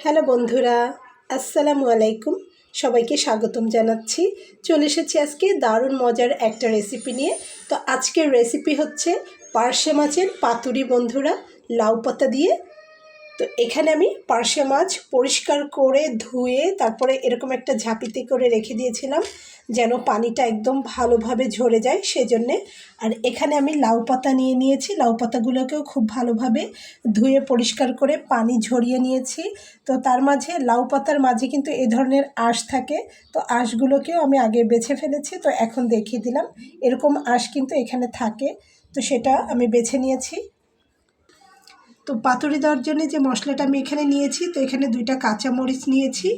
Hello বন্ধুরা, আসসালামু আলাইকুম। সবাইকে স্বাগতম জানাচ্ছি। চলে এসেছি আজকে দারুণ মজার একটা রেসিপি নিয়ে। তো আজকের রেসিপি হচ্ছে পার্শে মাছের পাতুরি বন্ধুরা, লাউ পাতা দিয়ে তো এখানে আমি পার্শে মাছ পরিষ্কার করে ধুয়ে তারপরে এরকম একটা ঝাঁপিতে করে রেখে দিয়েছিলাম যেন পানিটা একদম ভালোভাবে ঝরে যায় সেজন্যে। আর এখানে আমি লাউ পাতা নিয়ে নিয়েছি। লাউ পাতাগুলোকেও খুব ভালোভাবে ধুয়ে পরিষ্কার করে পানি ঝরিয়ে নিয়েছি। তো তার মাঝে লাউ পাতার মাঝে কিন্তু এ ধরনের আঁশ থাকে। তো আঁশগুলোকেও আমি আগে বেছে ফেলেছি। তো এখন দেখিয়ে দিলাম। এরকম আঁশ কিন্তু এখানে থাকে। তো সেটা আমি বেছে নিয়েছি। তো পাতুরি দেওয়ার জন্য যে মশলাটা আমি এখানে নিয়েছি, তো এখানে দুইটা কাঁচামরিচ নিয়েছি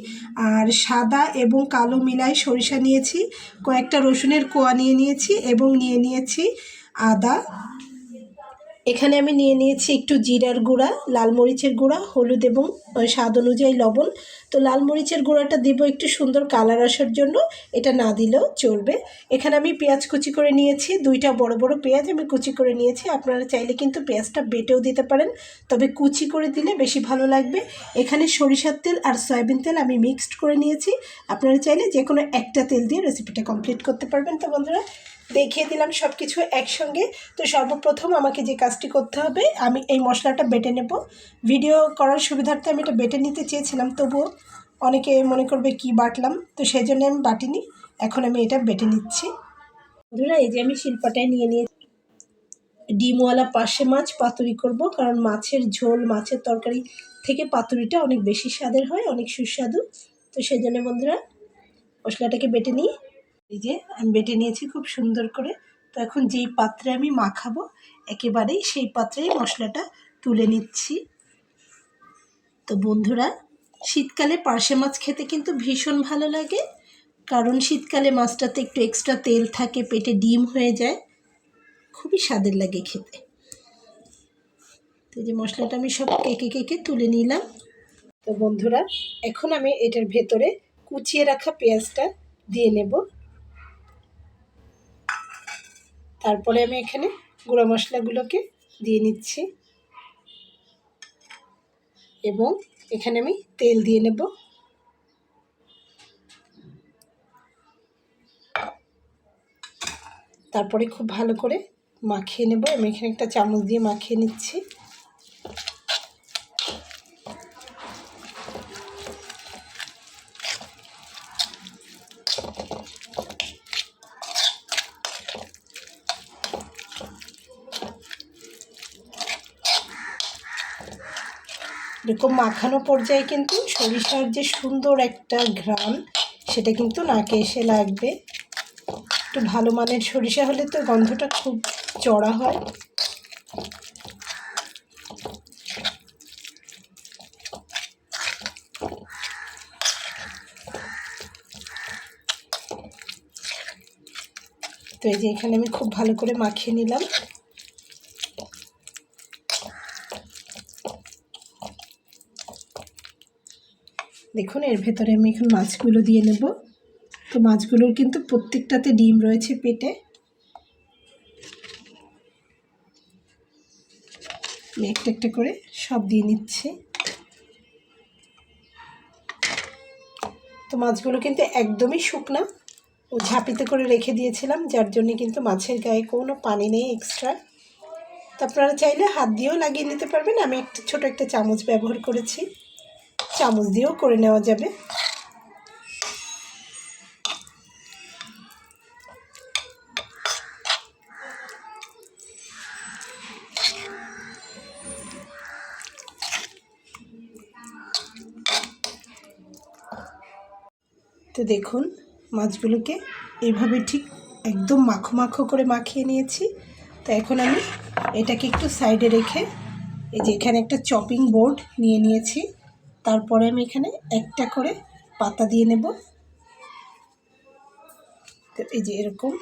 আর সাদা এবং কালো মিলাই সরিষা নিয়েছি, কয়েকটা রসুনের কোয়া নিয়ে নিয়েছি এবং নিয়ে নিয়েছি আদা এখানে আমি নিয়ে নিয়েছি একটু জিরার গুঁড়া, লাল মরিচের গুঁড়া, হলুদ এবং স্বাদ অনুযায়ী লবণ। তো লাল মরিচের গুঁড়াটা দেবো একটু সুন্দর কালার আসার জন্য, এটা না দিলেও চলবে। এখানে আমি পেঁয়াজ কুচি করে নিয়েছি, দুইটা বড় বড় পেঁয়াজ আমি কুচি করে নিয়েছি। আপনারা চাইলে কিন্তু পেঁয়াজটা বেটেও দিতে পারেন, তবে কুচি করে দিলে বেশি ভালো লাগবে। এখানে সরিষার তেল আর সয়াবিন তেল আমি মিক্সড করে নিয়েছি। আপনারা চাইলে যে কোনো একটা তেল দিয়ে রেসিপিটা কমপ্লিট করতে পারবেন। তো বন্ধুরা দেখিয়ে দিলাম সব কিছু একসঙ্গে। তো সর্বপ্রথম আমাকে যে কাজটি করতে হবে, আমি এই মশলাটা বেটে নেব। ভিডিও করার সুবিধার্থে আমি এটা বেটে নিতে চেয়েছিলাম, তবুও অনেকে মনে করবে কি বাটলাম, তো সেই জন্য আমি বাটিনি। এখন আমি এটা বেটে নিচ্ছি। বন্ধুরা, এই যে আমি শিল্পাটায় নিয়ে নিয়ে ডিমওয়ালা পাশে মাছ পাতুরি করব, কারণ মাছের ঝোল, মাছের তরকারি থেকে পাতুরিটা অনেক বেশি স্বাদের হয়, অনেক সুস্বাদু। তো সেই জন্য বন্ধুরা, মশলাটাকে বেটে নিই। এই যে, আমি বেটে নিয়েছি খুব সুন্দর করে। তো এখন যেই পাত্রে আমি মাখাবো, একেবারেই সেই পাত্রেই মশলাটা তুলে নিচ্ছি। তো বন্ধুরা, শীতকালে পার্শে মাছ খেতে কিন্তু ভীষণ ভালো লাগে, কারণ শীতকালে মাছটাতে একটু এক্সট্রা তেল থাকে, পেটে ডিম হয়ে যায়। খুবই স্বাদের লাগে খেতে। তো যে মশলাটা আমি সব কেকে কেকে তুলে নিলাম। তো বন্ধুরা, এখন আমি এটার ভেতরে কুচিয়ে রাখা পেঁয়াজটা দিয়ে নেব। তারপরে আমি এখানে গুঁড়ো মশলাগুলোকে দিয়ে নিচ্ছি। এবং এখানে আমি তেল দিয়ে নেব। তারপরে খুব ভালো করে মাখিয়ে নেব। আমি এখানে একটা চামচ দিয়ে মাখিয়ে নিচ্ছি। এরকম মাখানো পর্যায়ে কিন্তু সরিষার যে সুন্দর একটা ঘ্রাণ, সেটা কিন্তু নাকে এসে লাগবে। একটু ভালো মানের সরিষা হলে তো গন্ধটা খুব চড়া হয়। তো এই যে এখানে আমি খুব ভালো করে মাখিয়ে নিলাম। দেখুন, এর ভেতরে আমি এখন মাছগুলো দিয়ে নেব। তো মাছগুলোর কিন্তু প্রত্যেকটাতে ডিম রয়েছে পেটে। একটা একটা করে সব দিয়ে নিচ্ছি। তো মাছগুলো কিন্তু একদমই শুকনা। ও ঝাঁপিতে করে রেখে দিয়েছিলাম, যার জন্য কিন্তু মাছের গায়ে কোনো পানি নেই এক্সট্রা তো আপনারা চাইলে হাত দিয়েও লাগিয়ে নিতে পারবেন। আমি একটা ছোটো একটা চামচ ব্যবহার করেছি। চামচ দিয়েও করে নেওয়া যাবে। তো দেখুন, মাছগুলোকে এইভাবে ঠিক একদম মাখো মাখো করে মাখিয়ে নিয়েছি। তো এখন আমি এটাকে একটু সাইডে রেখে এই যে এখানে একটা চপিং বোর্ড নিয়ে নিয়েছি। তারপরে আমি এখানে একটা করে পাতা দিয়ে নেব। তো এই যে এরকম।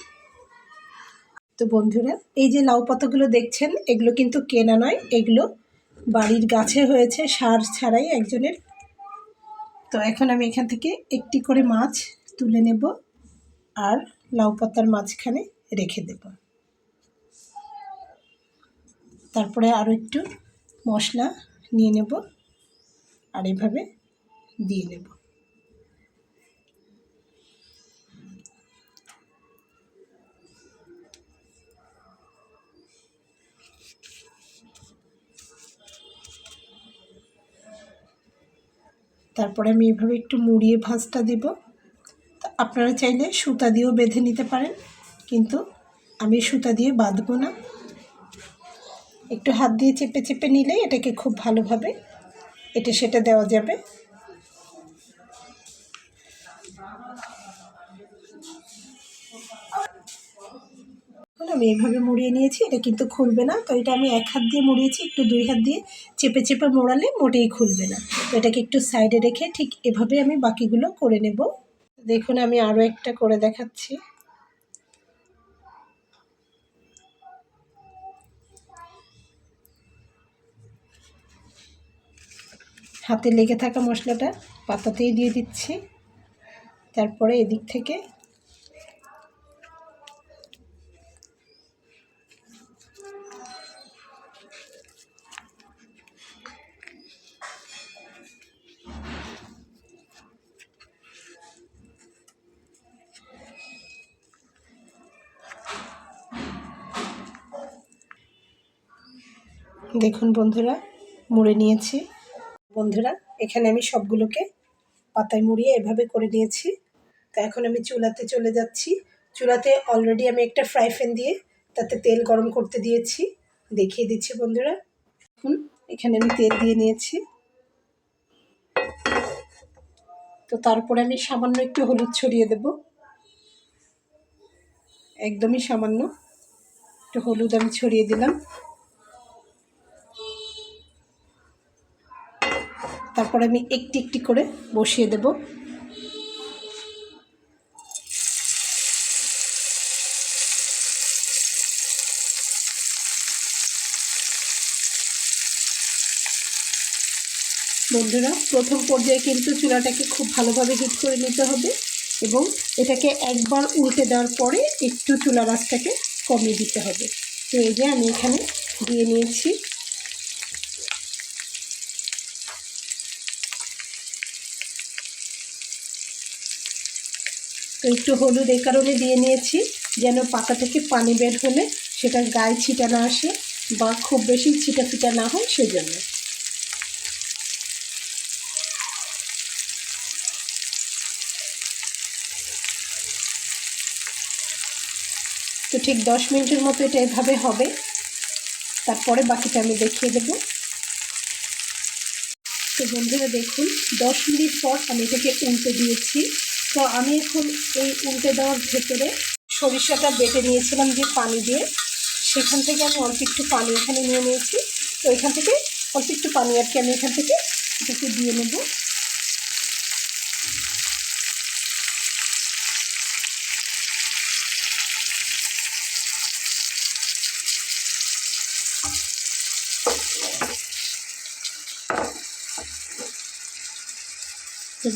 তো বন্ধুরা, এই যে লাউ পাতাগুলো দেখছেন, এগুলো কিন্তু কেনা নয়, এগুলো বাড়ির গাছে হয়েছে, সার ছাড়াই একজনের। তো এখন আমি এখান থেকে একটি করে মাছ তুলে নেব আর লাউ পাতার মাঝখানে রেখে দেব। তারপরে আরও একটু মশলা নিয়ে নেব। আর এভাবে দিয়ে নেব। তারপরে আমি এভাবে একটু মুড়িয়ে ভাঁজটা দিব। আপনারা চাইলে সুতা দিয়েও বেঁধে নিতে পারেন, কিন্তু আমি সুতা দিয়ে বাঁধবো না। একটু হাত দিয়ে চেপে চেপে নিলে এটাকে খুব ভালোভাবে এটা সেটা দেওয়া যাবে। আমি এইভাবে মুড়িয়ে নিয়েছি, এটা কিন্তু খুলবে না। তো এটা আমি এক হাত দিয়ে মুড়িয়েছি, একটু দুই হাত দিয়ে চেপে চেপে মোড়ালে মোটেই খুলবে না। তো এটাকে একটু সাইডে রেখে ঠিক এভাবে আমি বাকিগুলো করে নেব। দেখুন, আমি আরও একটা করে দেখাচ্ছি। হাতে লেগে থাকা মশলাটা পাতাতেই দিয়ে দিচ্ছি। তারপরে এদিক থেকে দেখুন বন্ধুরা মুড়ে নিয়েছি। বন্ধুরা, এখানে আমি সবগুলোকে পাতায় মুড়িয়ে এভাবে করে নিয়েছি। তো এখন আমি চুলাতে চলে যাচ্ছি। চুলাতে অলরেডি আমি একটা ফ্রাই প্যান দিয়ে তাতে তেল গরম করতে দিয়েছি। দেখিয়ে দিচ্ছি বন্ধুরা। এখন এখানে আমি তেল দিয়ে নিয়েছি। তো তারপরে আমি সামান্য একটু হলুদ ছড়িয়ে দেব। একদমই সামান্য একটু হলুদ আমি ছড়িয়ে দিলাম। তারপর আমি একটি একটি করে বসিয়ে দেব। বন্ধুরা, প্রথম পর্যায়ে কিন্তু চুলাটাকে খুব ভালোভাবে হিট করে নিতে হবে এবং এটাকে একবার উল্টে দেওয়ার পরে একটু চুলা রাসটাকে কমিয়ে দিতে হবে। তো এই যে আমি এখানে দিয়ে নিয়েছি। তো একটু হলুদ এই কারণে দিয়ে নিয়েছি, যেন পাতা থেকে পানি বের হলে সেটা গায়ে ছিটা না আসে বা খুব বেশি ছিটা ফিটা না হয় সেজন্য। তো ঠিক দশ মিনিটের মতো এটা এভাবে হবে। তারপরে বাকিটা আমি দেখিয়ে দেব। তো বন্ধুরা দেখুন, দশ মিনিট পর আমি এটাকে উল্টে দিয়েছি। তো আমি এখন এই উল্টে দেওয়ার ভেতরে সরিষাটা বেটে নিয়েছিলাম যে পানি দিয়ে। সেখান থেকে আমি অল্প একটু পানি এখানে নিয়ে নিয়েছি। তো এখান থেকে অল্প একটু পানি আর কি আমি এখান থেকে এটাকে দিয়ে নেব।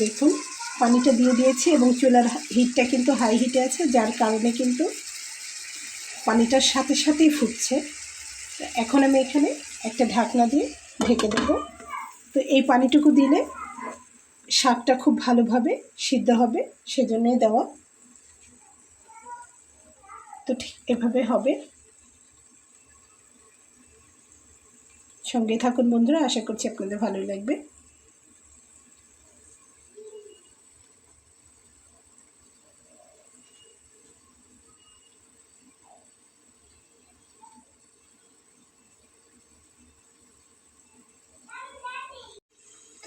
দেখুন পানিটা দিয়ে দিয়েছি এবং চুলার হিটটা কিন্তু হাই হিটে আছে, যার কারণে কিন্তু পানিটার সাথে সাথেই ফুটছে। এখন আমি এখানে একটা ঢাকনা দিয়ে ঢেকে দেবো। তো এই পানিটুকু দিলে শাকটা খুব ভালোভাবে সিদ্ধ হবে, সেজন্যই দেওয়া। তো ঠিক এভাবে হবে। সঙ্গে থাকুন বন্ধুরা, আশা করছি আপনাদের ভালোই লাগবে।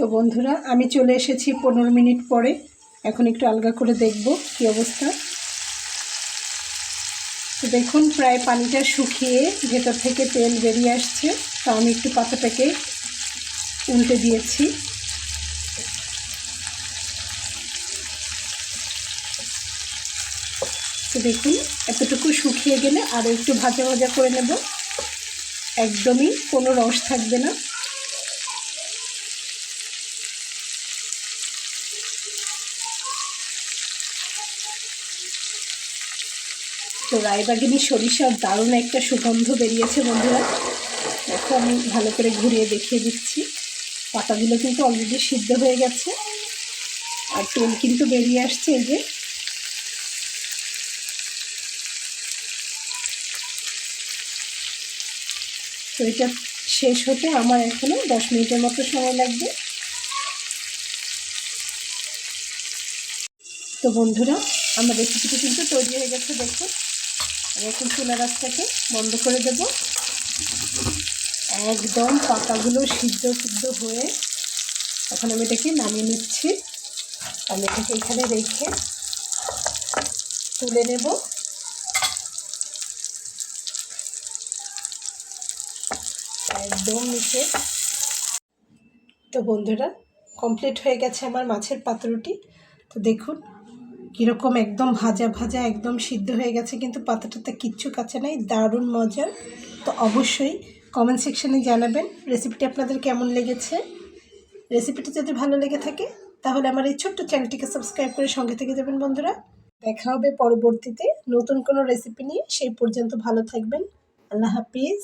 তো বন্ধুরা, আমি চলে এসেছি পনেরো মিনিট পরে। এখন একটু আলগা করে দেখব কী অবস্থা। তো দেখুন, প্রায় পানিটা শুকিয়ে ভেতর থেকে তেল বেরিয়ে আসছে। তো আমি একটু পাতাটাকে উল্টে দিয়েছি। তো দেখুন, এতটুকু শুকিয়ে গেলে আরও একটু ভাজা ভাজা করে নেব। একদমই কোনো রস থাকবে না। তো রায়বাগিনী সরিষার দারুণ একটা সুগন্ধ বেরিয়েছে, বন্ধুরা। দেখো, আমি ভালো করে ঘুরিয়ে দেখিয়ে দিচ্ছি। পাতাগুলো কিন্তু অলরেডি সিদ্ধ হয়ে গেছে। আর তেল কিন্তু বেরিয়ে আসছে এই যে। তো এটা শেষ হতে আমার এখনও দশ মিনিটের মতো সময় লাগবে। তো বন্ধুরা, আমার রেসিপিটি কিন্তু তৈরি হয়ে গেছে, দেখুন। এখন চুলা রাস্তাকে বন্ধ করে দেব। একদম পাতাগুলো সিদ্ধ সিদ্ধ হয়ে এখন আমি এটাকে নামিয়ে নিচ্ছি। আমি এটাকে এখানে রেখে তুলে নেব। একদম নিচে। তো বন্ধুরা কমপ্লিট হয়ে গেছে আমার মাছের পাত্রটি। তো দেখুন কীরকম একদম ভাজা ভাজা, একদম সিদ্ধ হয়ে গেছে, কিন্তু পাতাটাতে কিচ্ছু কাছে নাই, দারুণ মজার। তো অবশ্যই কমেন্ট সেকশানে জানাবেন রেসিপিটি আপনাদের কেমন লেগেছে। রেসিপিটি যদি ভালো লেগে থাকে, তাহলে আমার এই ছোট্ট চ্যানেলটিকে সাবস্ক্রাইব করে সঙ্গে থেকে যাবেন বন্ধুরা। দেখা হবে পরবর্তীতে নতুন কোনো রেসিপি নিয়ে, সেই পর্যন্ত ভালো থাকবেন। আল্লাহ হাফিজ।